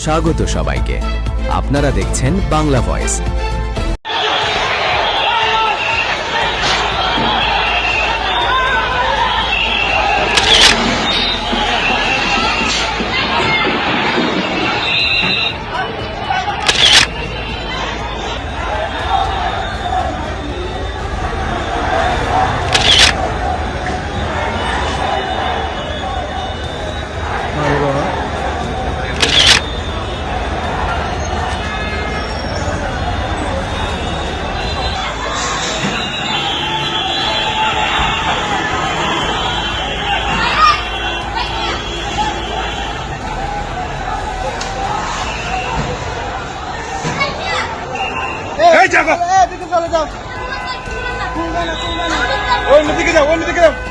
স্বাগত সবাইকে। আপনারা দেখছেন বাংলা ভয়েস। এদিকে চলে যাও। অন্যদিকে যাও।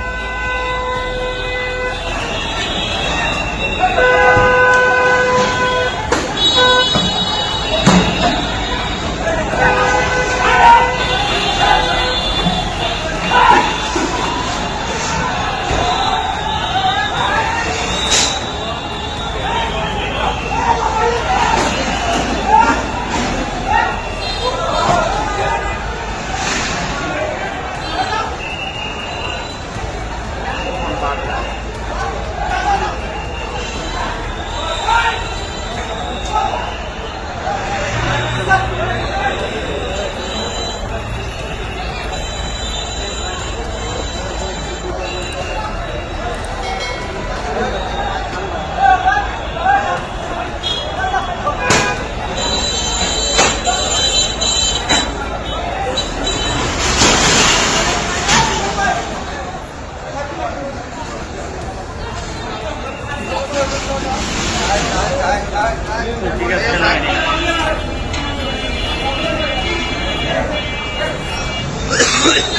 অন্যদিকে যাও দখল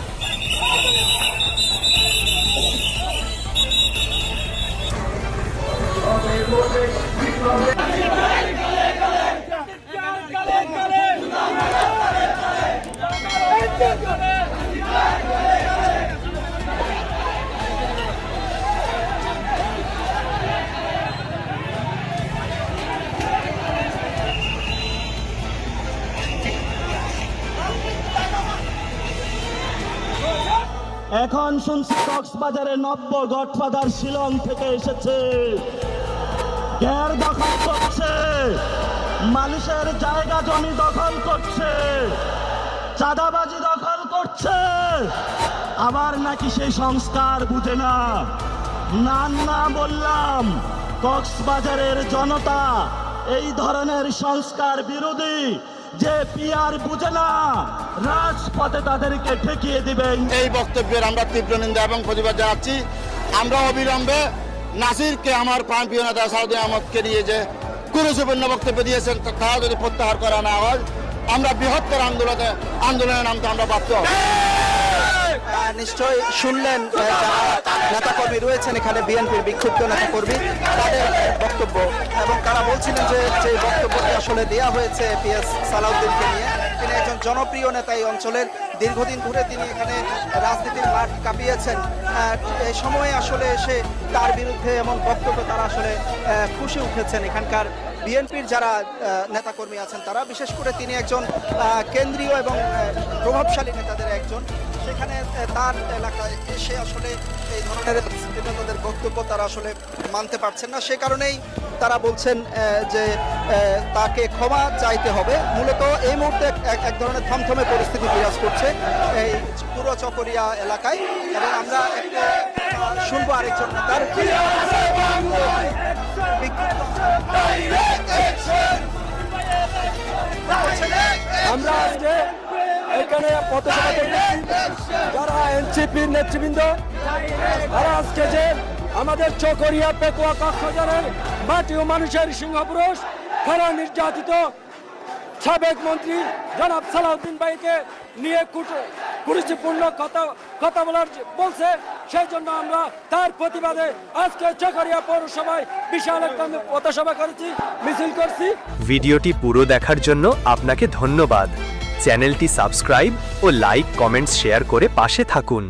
এখন শুনছি কক্সবাজারে নব্য গডফাদার শিলং থেকে এসেছে। গ্যার দখল করছে। মানুষের জায়গা জমি দখল করছে। চাঁদাবাজি দখল করছে। আবার নাকি সেই সংস্কার বুঝে না। না না বললাম, কক্সবাজারের জনতা এই ধরনের সংস্কার বিরোধী যে পিয়ার বুঝে না, রাজপথে তাদেরকে ঠেকিয়ে দিবেন এই বক্তব্যের আমরা তীব্র নিন্দা এবং প্রতিবাদ জানাচ্ছি। আমরা অবিলম্বে নাসিরকে, আমার প্রাণপ্রিয় নেতা সাউদি আহমদকে নিয়ে যে গুরুত্বপূর্ণ বক্তব্য দিয়েছেন, তা যদি প্রত্যাহার করা না হয়, আমরা বৃহত্তর আন্দোলনে আন্দোলনের নামতে আমরা বাধ্য হব। আহ, নিশ্চয়ই শুনলেন নেতাকর্মী রয়েছেন এখানে বিএনপির বিক্ষুব্ধ নেতাকর্মী তাদের বক্তব্য। এবং তারা বলছিলেন যে যে বক্তব্যটি আসলে দেয়া হয়েছে পিএস সালাউদ্দিনকে নিয়ে। তিনি একজন জনপ্রিয় নেতা এই অঞ্চলের। দীর্ঘদিন ধরে তিনি এখানে রাজনীতির মাঠ কাঁপিয়েছেন। এই সময়ে আসলে এসে তার বিরুদ্ধে এমন বক্তব্য তারা আসলে খুশি উঠেছেন এখানকার বিএনপির যারা নেতাকর্মী আছেন তারা, বিশেষ করে তিনি একজন কেন্দ্রীয় এবং প্রভাবশালী নেতাদের একজন। সেখানে তার এলাকায় সে আসলে এই ধরনের নেতাদের বক্তব্য তারা আসলে মানতে পারছেন না। সে কারণেই তারা বলছেন যে তাকে ক্ষমা চাইতে হবে। মূলত এই মুহূর্তে এক- ধরনের থমথমে পরিস্থিতি বিরাজ করছে এই পুরো চকরিয়া এলাকায়। এবং আমরা শুনব আরেকজন নেতার। আমরা আজকে এখানে পথসভা যারা এনসিপির নেতৃবৃন্দ, তারা আজকে যে আমাদের চকরিয়া পেকুয়া কক্সবাজারের মাটি ও মানুষের সিংহপুরুষ খারা নির্যাতিত সাবেক মন্ত্রী জনাব সালাউদ্দিন ভাইকে নিয়ে কুরুচিপূর্ণ কথা কথা বলার বলছে। সেই জন্য আমরা তার প্রতিবাদে আজকে চকরিয়া পৌরসভায় বিশাল একটা পথসভা করেছি, মিছিল করছি। ভিডিওটি পুরো দেখার জন্য আপনাকে ধন্যবাদ। চ্যানেলটি সাবস্ক্রাইব ও লাইক, কমেন্টস, শেয়ার করে পাশে থাকুন।